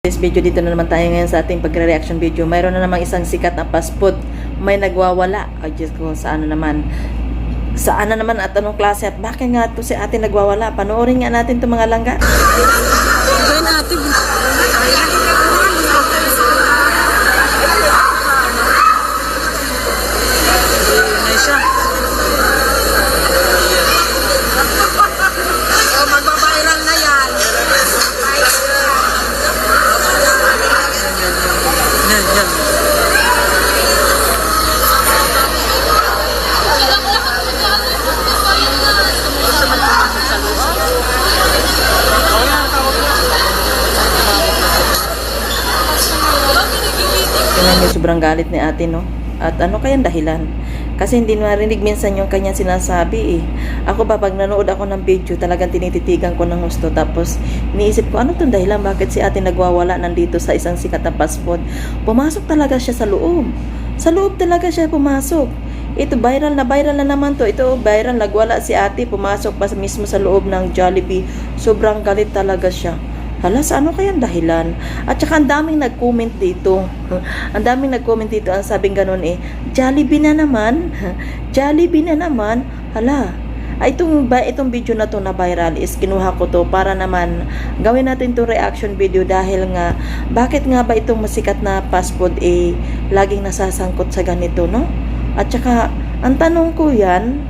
This video dito na naman tayo ngayon sa ating pagre-reaction video. Mayroon na namang isang sikat na passport. May nagwawala. Ay, Diyos ko, saan na naman. Saan na naman at anong klase at bakit nga ito si ate nagwawala? Panoorin nga natin itong mga langga. Gawin natin. Tingnan niyo, sobrang galit ni ate, no? At ano kayang dahilan? Kasi hindi marinig minsan yung kanyang sinasabi eh. Ako ba, pag nanood ako ng video, talagang tinititigan ko ng gusto. Tapos, iniisip ko, ano tong dahilan? Bakit si ate nagwawala nandito sa isang sikat na passport? Pumasok talaga siya sa loob. Sa loob talaga siya pumasok. Ito, viral na viral na naman to. Ito, viral, nagwala si ate, pumasok pa mismo sa loob ng Jollibee. Sobrang galit talaga siya. Hala, sa ano kayang dahilan? At saka ang daming nag-comment dito. ang daming nag-comment dito. Ang sabing ganun eh, Jollibee na naman. Jollibee na naman. Hala, ay itong, ba, itong video na to na viral is kinuha ko to para naman gawin natin itong reaction video dahil nga bakit nga ba itong masikat na fast food eh laging nasasangkot sa ganito no? At saka ang tanong ko yan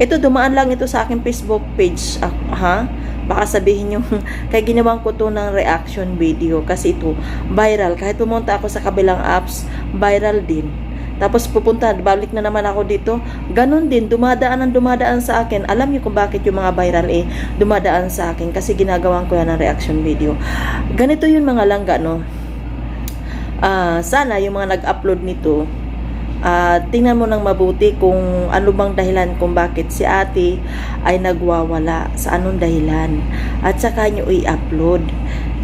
ito dumaan lang ito sa aking Facebook page ah, ha? Baka sabihin nyo, kaya ginawan ko to ng reaction video kasi ito viral. Kahit pumunta ako sa kabilang apps, viral din. Tapos pupunta, balik na naman ako dito. Ganon din, dumadaan ang dumadaan sa akin. Alam niyo kung bakit yung mga viral eh, dumadaan sa akin kasi ginagawan ko yan ng reaction video. Ganito yung mga langga, no? Ah, sana yung mga nag-upload nito, ah, tingnan mo ng mabuti kung ano bang dahilan kung bakit si ate ay nagwawala sa anong dahilan at saka nyo i-upload.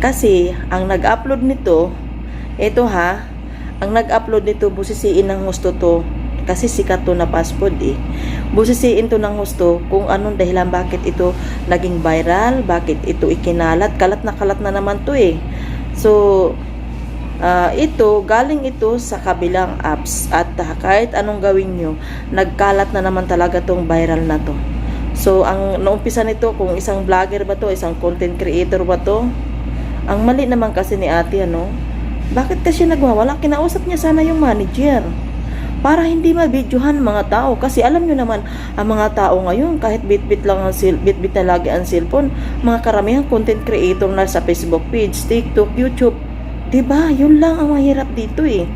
Kasi ang nag-upload nito ito ha ang nag-upload nito busisiin ng gusto to kasi sikat to na passport eh. Busisiin to ng gusto kung anong dahilan bakit ito naging viral bakit ito ikinalat. Kalat na kalat na naman to eh. So Ah, ito, galing ito sa kabilang apps at ah, kahit anong gawin nyo, nagkalat na naman talaga tong viral na to. So, ang naumpisa nito, kung isang vlogger ba to, isang content creator ba to, ang mali naman kasi ni ate, ano, bakit kasi nagwawala? Kinausap niya sana yung manager para hindi mabidyohan mga tao kasi alam nyo naman ang mga tao ngayon kahit bit-bit lang ang sil bit-bit na lagi ang cellphone mga karamihan content creator na sa Facebook page, TikTok, YouTube 'Di ba? Yun lang ang mahirap dito eh.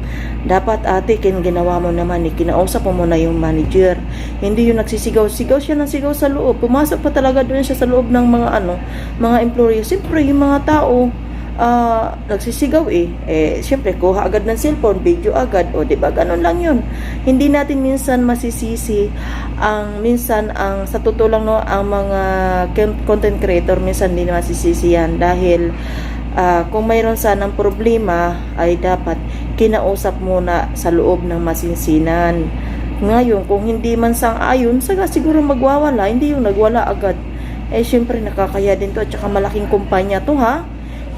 Dapat ate, kin ginawa mo naman eh, kinausap mo muna yung manager. Hindi yung nagsisigaw-sigaw siya ng sigaw sa loob. Pumasok pa talaga doon siya sa loob ng mga ano, mga employee. Siyempre, yung mga tao, ah, nagsisigaw eh. Eh, siyempre, kuha agad ng cellphone, video agad. O, di ba? Ganun lang yun. Hindi natin minsan masisisi ang, minsan, ang, sa totoo lang no, ang mga con- content creator, minsan hindi masisisi yan dahil Ah, kung mayroon sanang problema ay dapat kinausap muna sa loob ng masinsinan. Ngayon, kung hindi man sang-ayon, saka siguro magwawala, hindi yung nagwala agad. Eh, syempre, nakakaya din to at saka malaking kumpanya to, ha?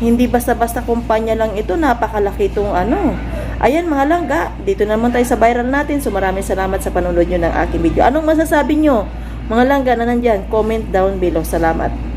Hindi basta-basta kumpanya lang ito, napakalaki itong ano. Ayan mga langga, dito naman tayo sa viral natin. So maraming salamat sa panonood nyo ng aking video. Anong masasabi nyo? Mga langga na nandyan, comment down below. Salamat.